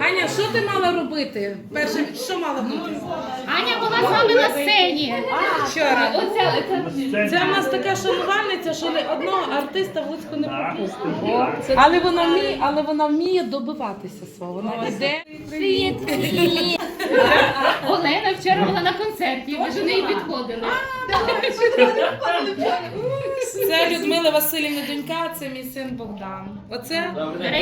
Аня, що ти мала робити? Перше, що мала бути? Аня була з вами на сцені. Вчора. Це в нас така шанувальниця, що не одного артиста в Луцьку не пропустить. Але вона вміє, але вона вміє добиватися свого. Вона йде. Привіт, привіт. Олена вчора була на концерті, ви ж до неї підходили. Це Людмила Васильівна донька, це мій син Богдан. Оце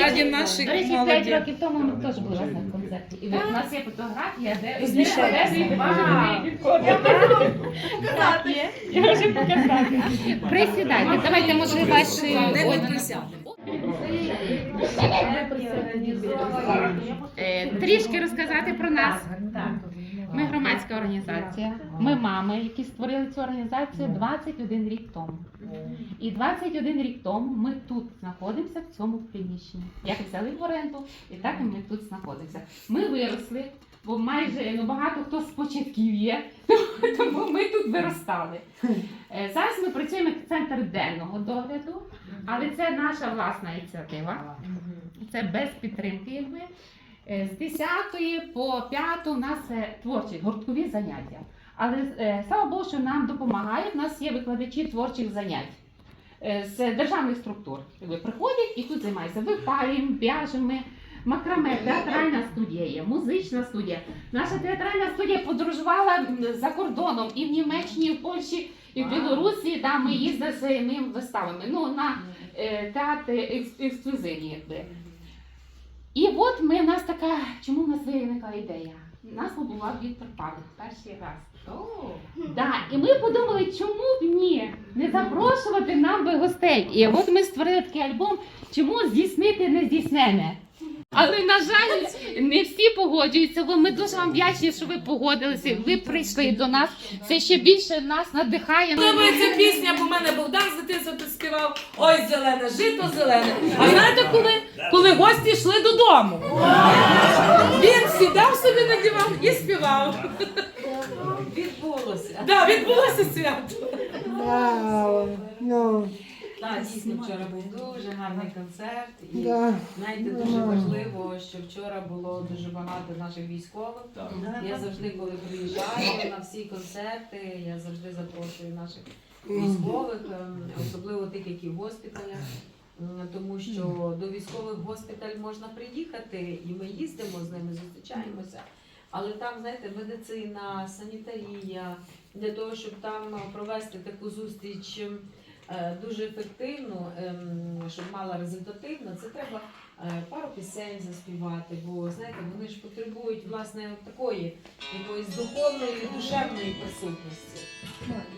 раді наших до речі, 5 молоді. років тому ми теж були на концерті. І у нас є фотографія, де неї підходили. Я можу показати. Присідайте, давайте, може, ваші... Е, Трішки розказати про нас. Ми громадська організація. Ми мами, які створили цю організацію 21 рік тому. І 21 рік тому ми тут знаходимося в цьому приміщенні. Як взяли в оренду, і так ми тут знаходимося. Ми виросли, бо майже ну, багато хто з початків є, тому ми тут виростали. Е, Зараз ми працюємо як центр денного догляду, але це наша власна ініціатива. Це без підтримки, якби. Е, З 10 по 5 у нас е, творчі гурткові заняття. Але слава Богу, що нам допомагають. У нас є викладачі творчих занять з державних структур. Ви приходять і тут займаються випалюємо, в'яжемо. Макраме, театральна студія є, музична студія. Наша театральна студія подорожувала за кордоном і в Німеччині, і в Польщі, і в Білорусі. Да, ми їздили з своїми виставами. Ну, на е, театри екс- ексклюзивні, якби. І от ми, в нас така, чому в нас виникла ідея? У Нас побував Віктор Павлик перший раз. Да, і ми подумали, чому б ні не запрошувати нам би гостей. І от ми створили такий альбом, чому здійснити нездійснене. Але на жаль, не всі погоджуються. бо Ми дуже вам вдячні, що ви погодилися. Ви прийшли до нас. Це ще більше нас надихає. Подобається пісня, бо в мене Богдан з дитинства співав Ой, зелене, жито зелене. А знаєте, коли, коли гості йшли додому? Він сідав собі на диван і співав. Відбулося. Да, відбулося свято. Ну, Так, дійсно, вчора був дуже гарний концерт. І да. знаєте, дуже важливо, що вчора було дуже багато наших військових. Я завжди, коли приїжджаю на всі концерти, я завжди запрошую наших військових, ем, особливо тих, які в госпіталях. М, Тому що до військових в госпіталь можна приїхати, і ми їздимо з ними, зустрічаємося. Але там, знаєте, медицина, санітарія, для того, щоб там провести таку зустріч е, дуже ефективну, ем, щоб мала результативно, це треба е, пару пісень заспівати, бо знаєте, вони ж потребують власне такої якоїсь духовної, душевної присутності.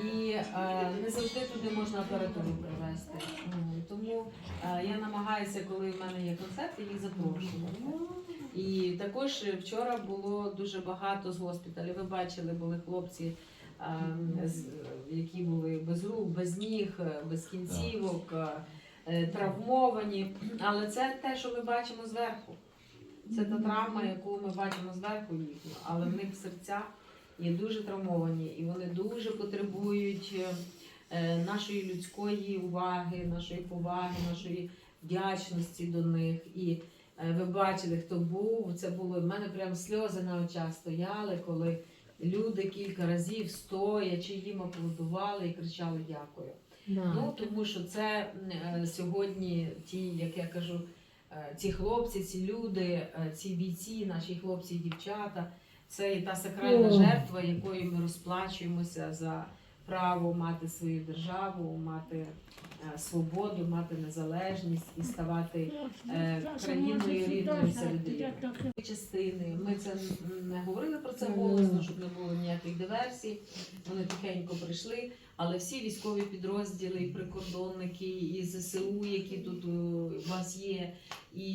І е, не завжди туди можна апаратуру привезти. Тому е, я намагаюся, коли в мене є концерти, їх запрошувати. І також вчора було дуже багато з госпіталю. Ви бачили, були хлопці, які були без рук, без ніг, е, без кінцівок, е, е, травмовані. Але це те, що ми бачимо зверху. Це та травма, яку ми бачимо зверху їхню, але в них серця є дуже травмовані, і вони дуже потребують нашої людської уваги, нашої поваги, нашої вдячності до них. І ви бачили, хто був. Це було в мене прям сльози на очах стояли, коли люди кілька разів стоячи їм аплодували і кричали дякую. Ну тому що це е, сьогодні ті, як я кажу, е, ці хлопці, ці люди, е, ці бійці, наші хлопці і дівчата. Це і та сакральна О. жертва, якою ми розплачуємося за право мати свою державу, мати е, свободу, мати незалежність і ставати е, країною рідною серед частини. Ми це не говорили про це голосно, щоб не було ніяких диверсій. Вони тихенько прийшли. Але всі військові підрозділи, і прикордонники, і ЗСУ, які тут е, у вас є, і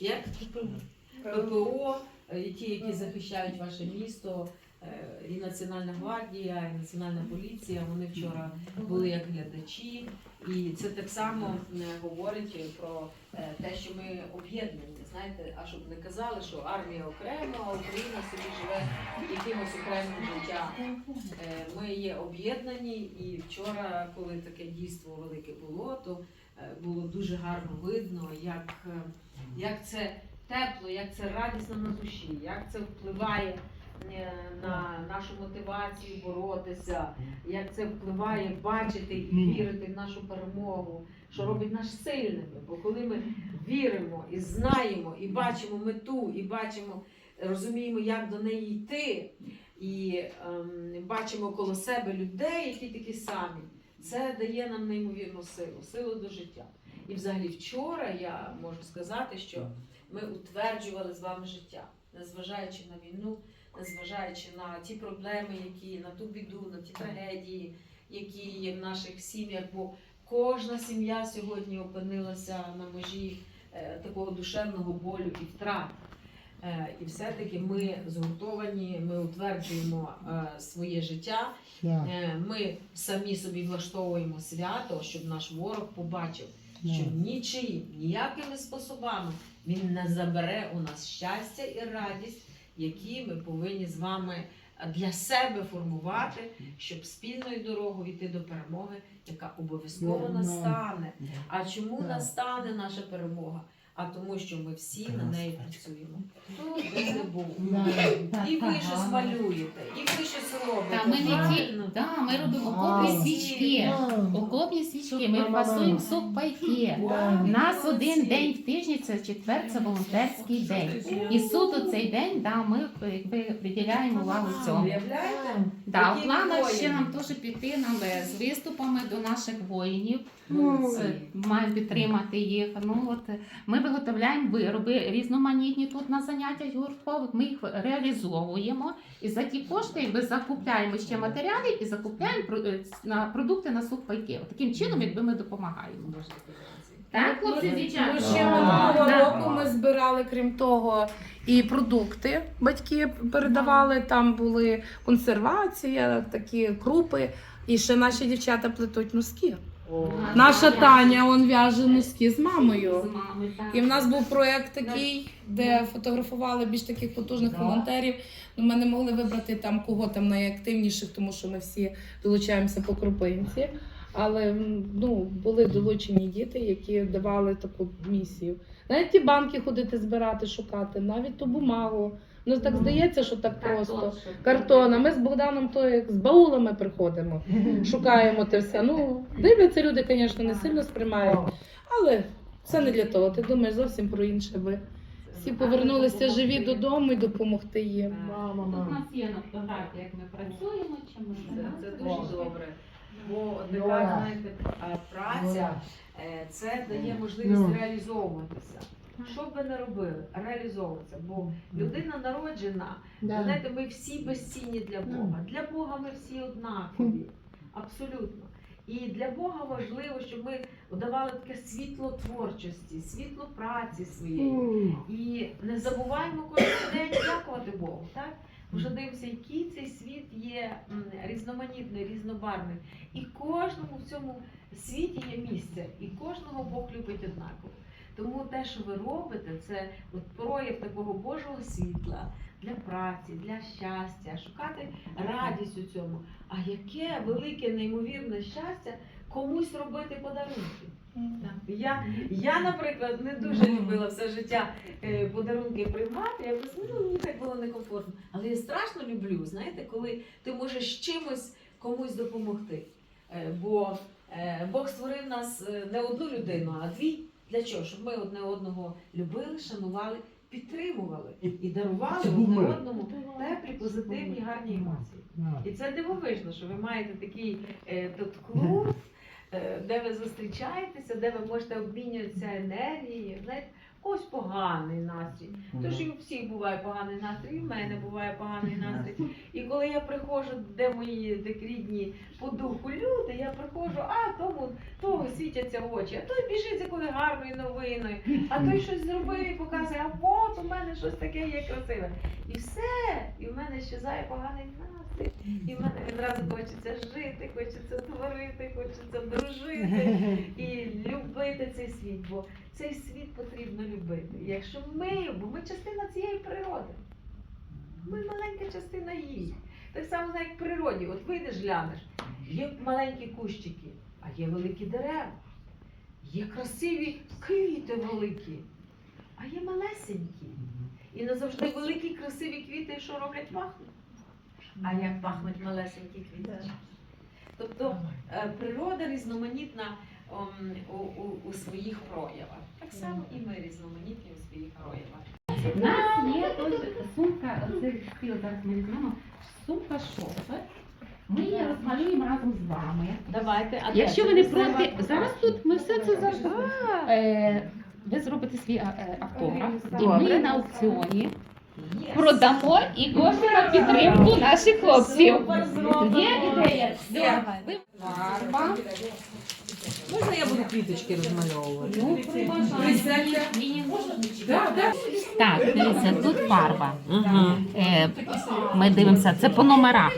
як ППО, е, ті, які захищають ваше місто, е, і Національна гвардія, і Національна поліція. Вони вчора були як глядачі, і це так само е, говорить про е, те, що ми об'єднані. Знаєте, а щоб не казали, що армія окремо, а Україна собі живе якимось окремим життям. Е, Ми є об'єднані, і вчора, коли таке дійство велике було, то е, було дуже гарно видно, як, е, як це тепло, як це радісно на душі, як це впливає е, на нашу мотивацію боротися, як це впливає бачити і вірити в нашу перемогу, що робить нас сильними. Бо коли ми віримо і знаємо, і бачимо мету, і бачимо, розуміємо, як до неї йти, і ем, бачимо коло себе людей, які такі самі, це дає нам неймовірну силу, силу до життя. І взагалі вчора я можу сказати, що ми утверджували з вами життя, незважаючи на війну, незважаючи на ті проблеми, які на ту біду, на ті трагедії, які є в наших сім'ях. Бо кожна сім'я сьогодні опинилася на межі е, такого душевного болю і втрат. Е, і все-таки ми згуртовані, ми утверджуємо е, своє життя. Ми самі собі влаштовуємо свято, щоб наш ворог побачив, що нічиїм, ніякими способами він не забере у нас щастя і радість, які ми повинні з вами для себе формувати, щоб спільною дорогою йти до перемоги, яка обов'язково настане. А чому настане наша перемога? А тому, що ми всі на неї працюємо. Де не був. І ви щось малюєте, і ви щось робите. Та ми не ті, правильно? да, ми робимо окопні свічки. Окопні свічки, ми фасуємо сухпайки. У нас один день в тижні це четвер, це волонтерський день. І суто цей день да, ми якби, приділяємо увагу цьому. Уявляєте? Да, у Які планах ще воїни? нам теж піти нам е, з виступами до наших воїнів. Молодці. Е, Маємо підтримати їх. Ну от е, ми виготовляємо вироби різноманітні тут на заняттях гурткових. Ми їх реалізовуємо і за ті кошти якби закупляємо ще матеріалів і закупляємо про- е, на продукти на сухпайки. Таким чином, якби ми допомагаємо. Так, хлопці, Ну, дівчата. ще минулого року ми збирали, крім того, і продукти. Батьки передавали. Там були консервація, такі крупи. І ще наші дівчата плетуть носки. О, Наша Таня он в'яже носки з мамою. І в нас був проєкт такий, де фотографували більш таких потужних волонтерів. Ну, Ми не могли вибрати там кого там найактивніших, тому що ми всі долучаємося по крупинці. Але ну, були долучені діти, які давали таку місію. Навіть ті банки ходити збирати, шукати, навіть ту бумагу. Ну так здається, що так просто. Картон, щоб- ми з Богданом то як з баулами приходимо, шукаємо те все. Ну, дивляться люди, звісно, не сильно сприймають. Але це не для того. Ти думаєш зовсім про інше, аби всі повернулися живі додому і допомогти їм. Мама, Тут у нас є на фотографії, як ми працюємо, чим ми Це, це дуже О. добре. Бо така, знаєте, праця е, це дає можливість Ну. реалізовуватися. Що б ви не робили, реалізовуватися. Бо людина народжена, Да. знаєте, ми всі безцінні для Бога. Для Бога ми всі однакові. Абсолютно. І для Бога важливо, щоб ми давали таке світло творчості, світло праці своєї. І не забуваємо кожен день дякувати Богу, так? Вже дивимося, який цей світ є різноманітний, різнобарвний. І кожному в цьому світі є місце, і кожного Бог любить однаково. Тому те, що ви робите, це от прояв такого Божого світла для праці, для щастя, шукати радість у цьому. А яке велике, неймовірне щастя комусь робити подарунки. Я, я, наприклад, не дуже любила все життя е, подарунки приймати. Я просто, ну, мені так було некомфортно. Але я страшно люблю, знаєте, коли ти можеш чимось комусь допомогти. Е, Бо е, Бог створив нас не одну людину, а дві. Для чого? Щоб ми одне одного любили, шанували, підтримували і дарували одне одному теплі, позитивні, гарні емоції. І це дивовижно, що ви маєте такий е, тут клуб, е, де ви зустрічаєтеся, де ви можете обмінюватися енергією. Знаєте, когось поганий настрій. Тож і у всіх буває поганий настрій, і в мене буває поганий настрій. І коли я приходжу, де мої так рідні по духу люди, я приходжу, а тому того світяться очі, а той біжить з якою гарною новиною, а той щось зробив і показує, а от у мене щось таке є красиве. І все, і в мене щезає поганий настрій. Квіти, і в мене відразу хочеться жити, хочеться творити, хочеться дружити і любити цей світ, бо цей світ потрібно любити. Якщо ми, бо ми частина цієї природи. Ми маленька частина її. Так само, як в природі. От вийдеш, глянеш, є маленькі кущики, а є великі дерева, є красиві квіти великі, а є малесенькі. І не завжди великі красиві квіти, що роблять пахнуть. А як пахнуть малесенькі квіти? Тобто е, природа різноманітна у, у, у своїх проявах. Так само і ми різноманітні у своїх проявах. У нас є ось сумка, оцей стіл зараз ми візьмемо, сумка шопер. Ми її розмалюємо разом з вами. Давайте, а Якщо ви не проти, зараз тут ми все це зараз. Е, ви зробите свій е, автограф, і ми на аукціоні. Продамо і кошти на підтримку наших хлопців. Є ідея? Фарба. Можна я буду квіточки розмальовувати? Ну, Присядьте. Да, да. Так, дивіться, тут фарба. Е, ми дивимося, це по номерах.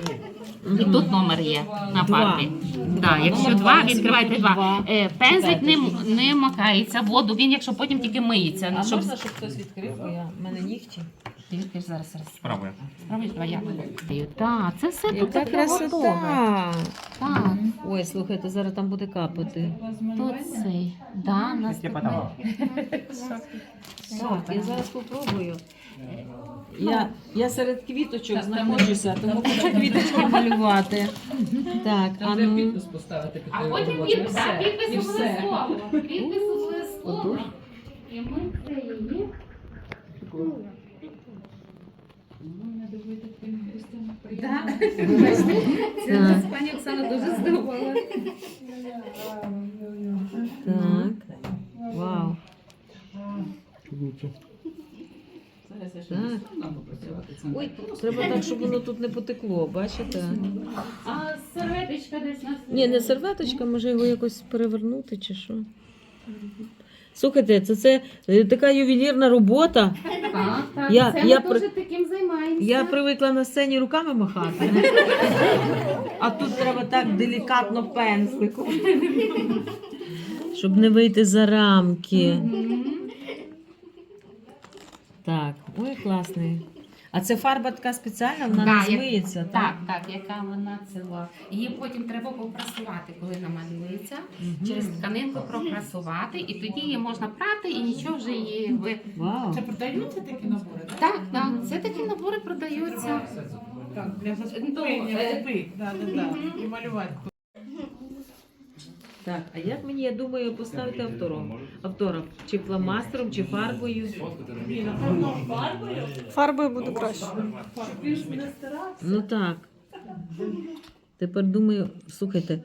І тут номер є на фарбі. Да, якщо два, відкривайте два. Е, пензлик не, м- не макається в воду, він якщо потім тільки миється. Щоб... можна, щоб хтось відкрив, бо я в мене нігті. Ти зараз. Спробуй. Давай. Так, це все тут Яка таке готове. красота! Так, Ой, слухайте, зараз там буде капати. тут цей. Да, нас Я тут. Так, я зараз попробую. Я, я серед квіточок знаходжуся, тому хочу квіточки малювати. Так, а ну. поставити. під А потім підпис, І так, підпис обов'язково. Підпис обов'язково. І ми це її. Так, Пані Оксана дуже здивувала. так. Вау. Так. Ой, треба так, щоб воно тут не потекло, бачите? А серветочка десь на Ні, не серветочка, може його якось перевернути чи що. Слухайте, це, це е, така ювелірна робота. Так, так. Я- це я ми при- дуже таким займаємося. Я привикла на сцені руками махати. А тут треба так делікатно пензликом. Щоб не вийти за рамки. Мгм. Так, ой, класний. А це фарба така спеціальна, вона Да, не як- так? Так, так, яка вона ціла. Її потім треба попрасувати, коли намалюється. Через тканинку пропрасувати, і тоді її можна прати, і нічого вже її ви. Вау. Це продаються такі набори? так? Так, так, це такі набори продаються. Так, для Ну, заспокоєння е. Да, да, да. І малювати. Так, а як мені, я думаю, поставити автором? Автором? Чи фломастером, чи фарбою? Фарбою буде краще. Ну так. Тепер думаю, слухайте.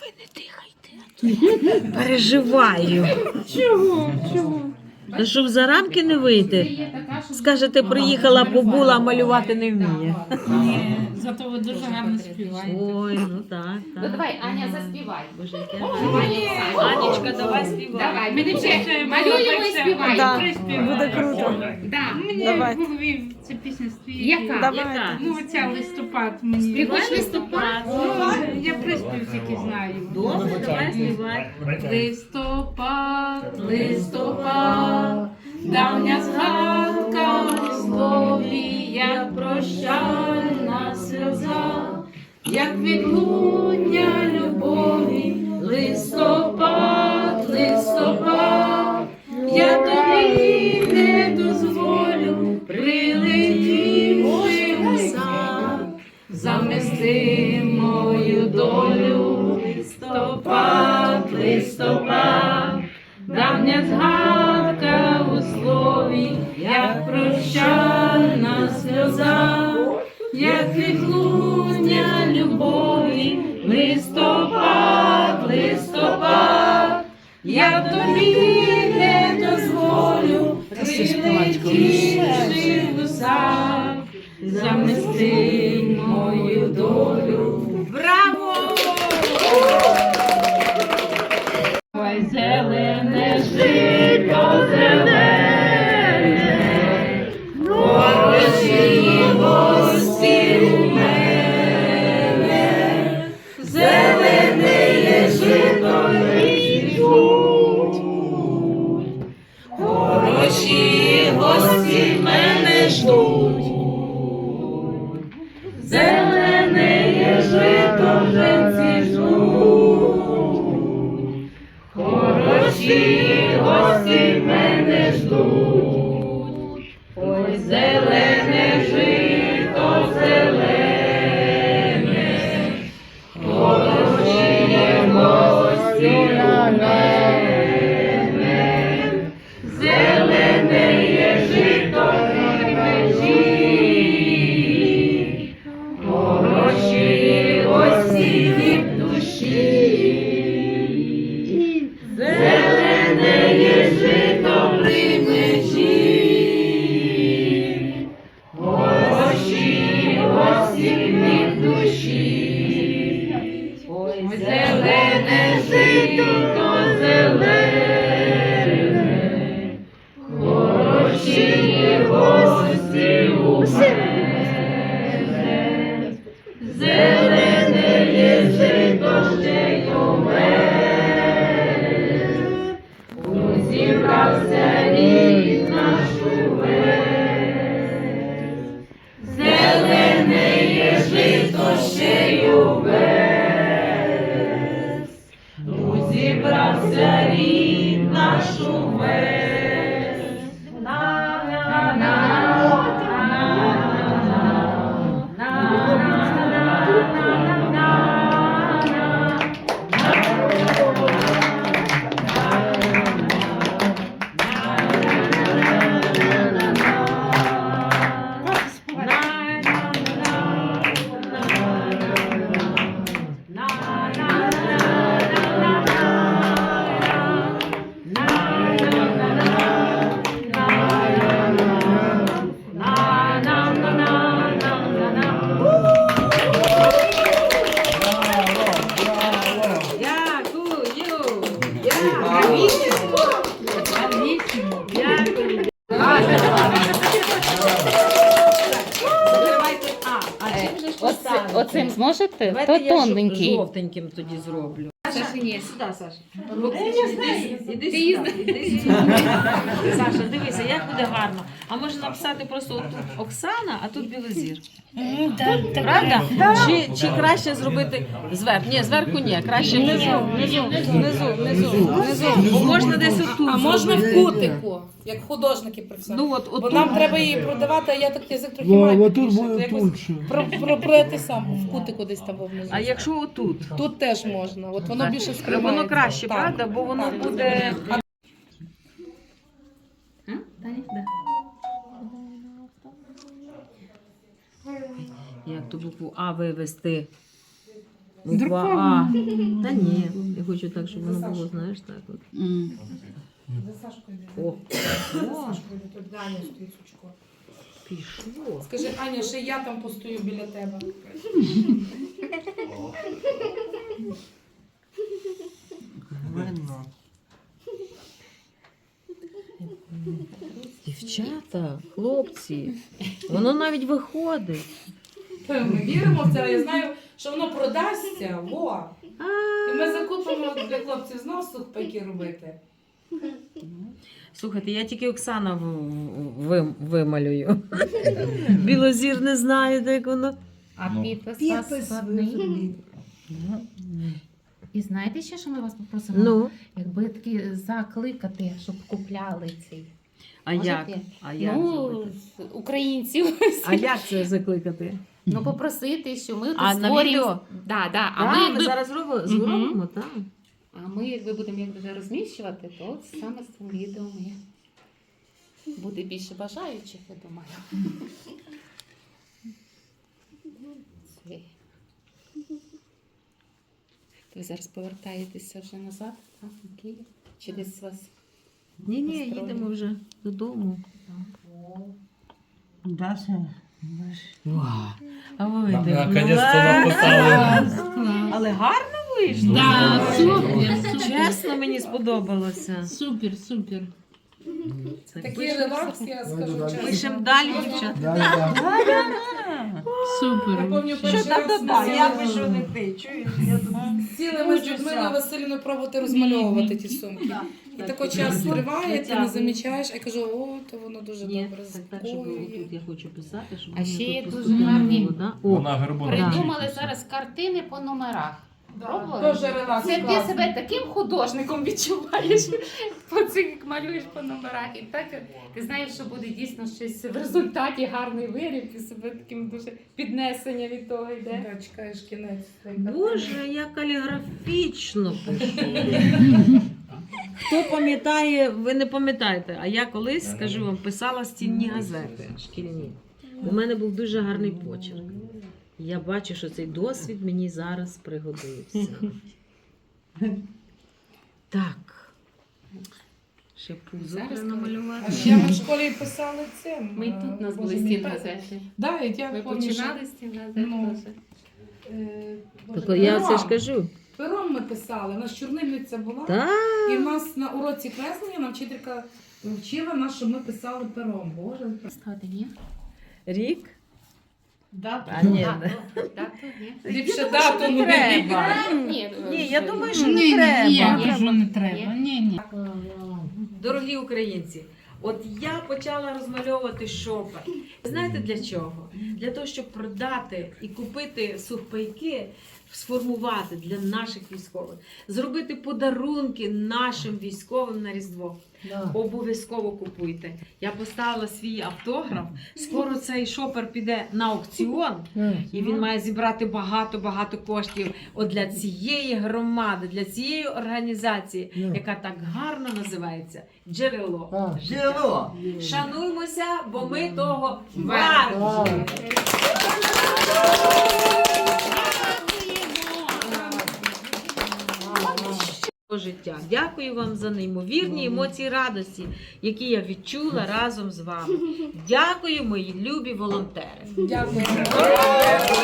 Ви не дихайте. Переживаю. Чого? Чого? Та щоб за рамки не вийти. Скажете, приїхала, побула, а малювати не вміє. Ні, зато ви дуже гарно співаєте. Ой, ну так, Ну так. давай, Аня, заспівай. Боже, яке гарне. Анічка, давай співай. Давай, ми не вже малюємо і співаємо. Да, буде круто. Да. Мені Давай. в голові ця пісня стоїть. Яка? Давай. Яка? Ну, оця листопад мені. Співай листопад. Ну, я приспів тільки знаю. Добре, давай співай. Листопад, листопад, давня згадка в слові, як прощальна сльоза, як відлуння любові, листопад, листопад, я тобі не дозволю, прилетівши у сад, замести мою долю, листопад, листопад, давня згадка у як прощальна сльоза, як відлуння любові, листопад, листопад, я тобі не дозволю, прилетівши в сад, замести мою долю. Мене оцим зможете? Давайте То я тоненький. жовтеньким тоді зроблю. Саша, ні. Сюди, Саша. Іди сюди. Іди сюди. Саша, дивися, як буде гарно. А можна написати просто отут Оксана, а тут Білозір. Правда? Чи, чи краще зробити зверху? Ні, зверху ні, краще внизу. Внизу, внизу, внизу, внизу. Можна десь отут. А можна в кутику, як художники професіонали. Ну от Бо отут. нам треба її продавати, а я так язик трохи Во, маю. вот тут більше, буде якось лучше. Про, про, про те саме, в кутику десь там внизу. А якщо отут? Тут теж можна, от воно більше скривається. Воно краще, Так. правда? Бо воно буде. Як ту букву А вивести? Буква А. Та ні, я хочу так, щоб воно було, знаєш, так от. За Сашкою О, пішло. Скажи, Аня, ще я там постою біля тебе. Дівчата, хлопці, воно навіть виходить. Ми віримо в це, я знаю, що воно продасться. Во. І ми закупимо для хлопців знов сухпайки робити. Слухайте, я тільки Оксана в- в- ви- вималюю. Білозір не знає, як воно. А підпис у вас складний. І знаєте ще, що ми вас попросимо? Ну, Якби такі закликати, щоб купляли цей. а Можете? як? А як, Ну, зробити? з українців. а як це закликати? Ну, попросити, що ми тут А, на створюємо. відео? Да, да. А ми, ми, якби... зараз робимо, зробимо, так. а ми, якби будемо якби вже розміщувати, то от саме з цим відео ми буде більше бажаючих, я думаю. Ви зараз повертаєтеся вже назад, так, на Київ? Чи десь вас? Ні, ні, Настроєно. їдемо вже додому. Даша, А ви Наконец-то написали. Але гарно вийшло. Да, супер, супер. Чесно, мені сподобалося. Супер, супер. Такий релакс, я скажу чесно. Пишемо далі, дівчата. да, да. Я Супер. пам'ятаю перший раз ми Я сіли- пишу не ти. Чуєш? Я Сіли ми з Людмилою Васильівною пробувати розмальовувати ті сумки. І такий час триває, ти не замічаєш, а я кажу, о, то воно дуже добре тут я хочу писати, щоб А ще є дуже гарні- Вона. Придумали зараз картини по номерах. Пробували? Дуже релакс. Це ти себе таким художником відчуваєш, по цих малюєш по номерах. І так ти знаєш, що буде дійсно щось в результаті гарний виріб, і себе таким дуже піднесення від того йде. Да, чекаєш кінець. картини. Боже, як каліграфічно пишу. Хто пам'ятає, ви не пам'ятаєте, а я колись, скажу вам, писала стінні газети шкільні. У мене був дуже гарний почерк. Я бачу, що цей досвід мені зараз пригодився. Так. Ще пузо Зараз намалювати. А ще ми в школі писали цим. Ми і тут у нас були стін газети. Да, і я Ми починали з стін газет Ну. теж. е, Боже, Так я це пером. ж кажу. Пером ми писали, у нас чорнильниця була. Так. І в нас на уроці креслення нам вчителька вчила нас, що ми писали пером. Боже, Ставити, ні? Рік? Да, А ні. Дату, дату, ні. ліпше дату ну, не треба. Ні, Ні, я думаю, що Ні, не ні, треба. я кажу, не треба. Ні, ні. Дорогі українці, от я почала розмальовувати шопер. Знаєте для чого? Для того, щоб продати і купити сухпайки, сформувати для наших військових, зробити подарунки нашим військовим на Різдво. Обов'язково купуйте. Я поставила свій автограф. Скоро цей шопер піде на аукціон, і він має зібрати багато-багато коштів. От для цієї громади, для цієї організації, яка так гарно називається джерело. Джерело. Шануймося, бо ми того варті. Життя. Дякую вам за неймовірні емоції радості, які я відчула разом з вами. Дякую, мої любі волонтери. Дякую. Дякую.